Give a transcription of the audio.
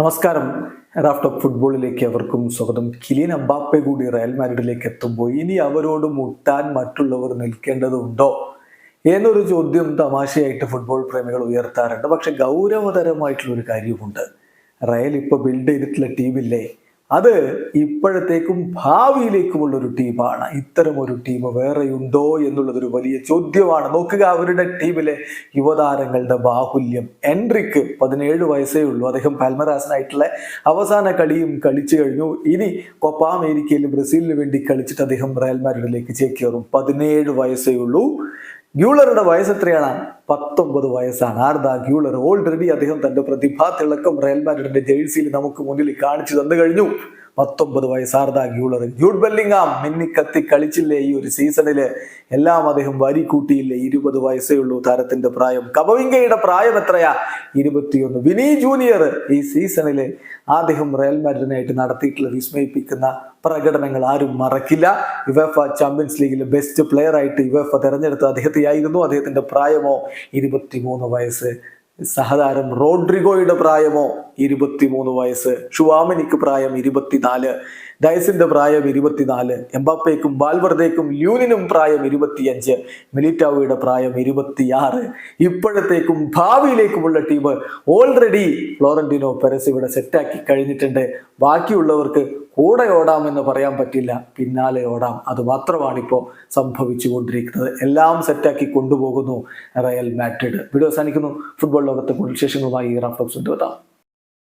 നമസ്കാരം. Raft of ഫുട്ബോളിലേക്ക് അവർക്കും സ്വാഗതം. കിലിയൻ അബ്ബാപ്പെ കൂടി റയൽ മാരിഡിലേക്ക് എത്തുമ്പോൾ ഇനി അവരോട് മുട്ടാൻ മറ്റുള്ളവർ നിൽക്കേണ്ടതുണ്ടോ എന്നൊരു ചോദ്യം തമാശയായിട്ട് ഫുട്ബോൾ പ്രേമികൾ ഉയർത്താറുണ്ട്. പക്ഷെ ഗൗരവതരമായിട്ടുള്ള ഒരു കാര്യമുണ്ട് റയൽ ഇപ്പോൾ ബിൽഡ് ചെയ്തിട്ടുള്ള ടീമില്ലേ അത് ഇപ്പോഴത്തേക്കും ഭാവിയിലേക്കുമുള്ള ഒരു ടീമാണ്. ഇത്തരം ഒരു ടീം വേറെയുണ്ടോ എന്നുള്ളതൊരു വലിയ ചോദ്യമാണ്. നോക്കുക അവരുടെ ടീമിലെ യുവതാരങ്ങളുടെ ബാഹുല്യം. എൻട്രിക്ക് പതിനേഴ് വയസ്സേ ഉള്ളൂ. അദ്ദേഹം പാൽമറാസിനായിട്ടുള്ള അവസാന കളിയും കളിച്ചു കഴിഞ്ഞു. ഇനി കൊപ്പ അമേരിക്കയിലും ബ്രസീലിന് വേണ്ടി കളിച്ചിട്ട് അദ്ദേഹം റയൽ മാഡ്രിഡിലേക്ക് ചേക്കേറും. പതിനേഴ് വയസ്സേ ഉള്ളൂ. ഗ്യൂളറുടെ വയസ്സ് എത്രയാണ് പത്തൊമ്പത് വയസ്സാണ്. ആർദ ഗ്യൂളർ ഓൾറെഡി അദ്ദേഹം തന്റെ പ്രതിഭാ തിളക്കം റയൽ മാഡ്രിഡിന്റെ ജേഴ്സിയിൽ നമുക്ക് മുന്നിൽ കാണിച്ചു തന്നു കഴിഞ്ഞു. പത്തൊമ്പത് വയസ്സ് ആർദാ ഗ്യൂളർ. ഗ്യൂഡ് ബെല്ലിങ്ങാം മിന്നിക്കത്തി കളിച്ചില്ലേ ഈ ഒരു സീസണിൽ? എല്ലാം അദ്ദേഹം വരി കൂട്ടിയില്ലേ ഇരുപത് വയസ്സേ ഉള്ളൂ താരത്തിന്റെ പ്രായം. കബവിംഗയുടെ പ്രായം എത്രയാ? ഇരുപത്തിയൊന്ന്. വിനി ജൂനിയർ ഈ സീസണിൽ അദ്ദേഹം റയൽ മാഡ്രിഡിനായിട്ട് നടത്തിയിട്ടുള്ള വിസ്മയിപ്പിക്കുന്ന പ്രകടനങ്ങൾ ആരും മറക്കില്ല. യുവേഫ ചാമ്പ്യൻസ് ലീഗിലെ ബെസ്റ്റ് പ്ലെയർ ആയിട്ട് യുവേഫ തെരഞ്ഞെടുത്ത അദ്ദേഹത്തെയായിരുന്നു. അദ്ദേഹത്തിന്റെ പ്രായമോ ഇരുപത്തിമൂന്ന് വയസ്സ്. സഹതാരം റോഡ്രിഗോയുടെ പ്രായമോ ഇരുപത്തിമൂന്ന് വയസ്സ്. ഷുവാമനിക്ക് പ്രായം ഇരുപത്തിനാല്. ഡയസിന്റെ പ്രായം ഇരുപത്തിനാല്. എംബാപ്പയ്ക്കും ബാൽവർദേക്കും ല്യൂനിനും പ്രായം ഇരുപത്തിയഞ്ച്. മിലിറ്റാവോയുടെ പ്രായം ഇരുപത്തിയാറ്. ഇപ്പോഴത്തേക്കും ഭാവിയിലേക്കുമുള്ള ടീം ഓൾറെഡി ഫ്ലോറന്റിനോ പെരസ് ഇവിടെ സെറ്റാക്കി കഴിഞ്ഞിട്ടുണ്ട്. ബാക്കിയുള്ളവർക്ക് കൂടെ ഓടാമെന്ന് പറയാൻ പറ്റില്ല. പിന്നാലെ ഓടാം. അത് മാത്രമാണ് ഇപ്പോൾ സംഭവിച്ചു കൊണ്ടിരിക്കുന്നത് എല്ലാം സെറ്റാക്കി കൊണ്ടുപോകുന്നു റയൽ മാഡ്രിഡ്. വീഡിയോ അവസാനിക്കുന്നു. ഫുട്ബോൾ ലോകത്തെ കൂടുതൽ വിശേഷങ്ങളുമായി റാഫ്റ്റോക്സ് എത്താം